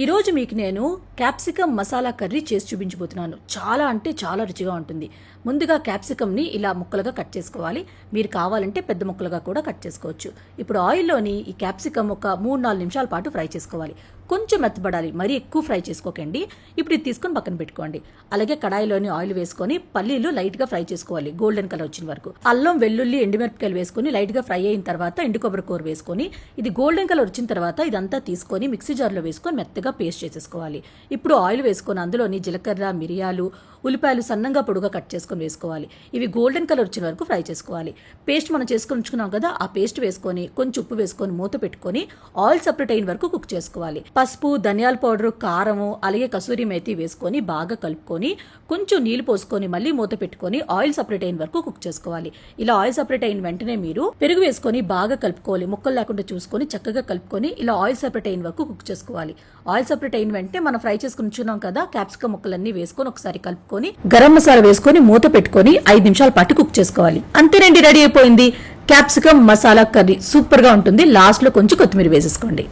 ఈరోజు మీకు నేను క్యాప్సికమ్ మసాలా కర్రీ చేసి చూపించబోతున్నాను. చాలా అంటే చాలా రుచిగా ఉంటుంది. ముందుగా క్యాప్సికమ్ని ఇలా ముక్కలుగా కట్ చేసుకోవాలి. మీరు కావాలంటే పెద్ద ముక్కలుగా కూడా కట్ చేసుకోవచ్చు. ఇప్పుడు ఆయిల్లోని ఈ క్యాప్సికమ్ ఒక మూడు నాలుగు నిమిషాల పాటు ఫ్రై చేసుకోవాలి. కొంచెం మెత్తబడాలి. మరీ ఎక్కువ ఫ్రై చేసుకోకండి. ఇప్పుడు ఇది తీసుకొని పక్కన పెట్టుకోండి. అలాగే కడాయిలోని ఆయిల్ వేసుకొని పల్లీలు లైట్గా ఫ్రై చేసుకోవాలి. గోల్డెన్ కలర్ వచ్చిన వరకు. అల్లం వెల్లుల్లి ఎండుమిరపకాయలు వేసుకొని లైట్గా ఫ్రై అయిన తర్వాత ఎండు కొబ్బరి కూర వేసుకొని ఇది గోల్డెన్ కలర్ వచ్చిన తర్వాత ఇదంతా తీసుకొని మిక్సీ జార్లో వేసుకొని మెత్తగా పేస్ట్ చేసేసుకోవాలి. ఇప్పుడు ఆయిల్ వేసుకొని అందులోని జీలకర్ర మిరియాలు ఉల్లిపాయలు సన్నంగా పొడుగా కట్ చేసుకొని వేసుకోవాలి. ఇవి గోల్డెన్ కలర్ వచ్చిన వరకు ఫ్రై చేసుకోవాలి. పేస్ట్ మనం చేసుకొని ఉంచుకున్నాం కదా ఆ పేస్ట్ వేసుకొని కొంచెం ఉప్పు వేసుకొని మూత పెట్టుకొని ఆయిల్ సపరేట్ అయిన వరకు కుక్ చేసుకోవాలి. పసుపు ధనియాల పౌడర్ కారము అలాగే కసూరి మేతి వేసుకొని బాగా కలుపుకొని కొంచెం నీళ్ళు పోసుకొని మళ్ళీ మూత పెట్టుకొని ఆయిల్ సపరేట్ అయిన వరకు కుక్ చేసుకోవాలి. ఇలా ఆయిల్ సపరేట్ అయిన వెంటనే మీరు పెరుగు వేసుకొని బాగా కలుపుకోవాలి. ముక్కలు లేకుండా చూసుకొని చక్కగా కలుపుకొని ఇలా ఆయిల్ సపరేట్ అయిన వరకు కుక్ చేసుకోవాలి. ఆయిల్ సపరేట్ అయిన వెంటనే మనం ఫ్రై చేసుకుని ఉంచున్నాం కదా క్యాప్సికమ్ ముక్కలన్నీ వేసుకొని ఒకసారి కలుపుకొని గరం మసాలా వేసుకొని మూత పెట్టుకొని ఐదు నిమిషాల పాటు కుక్ చేసుకోవాలి. అంతేనండి రెడీ అయిపోయింది. క్యాప్సికమ్ మసాలా కర్రీ సూపర్గా ఉంటుంది. లాస్ట్లో కొంచెం కొత్తిమీర వేసేసుకోండి.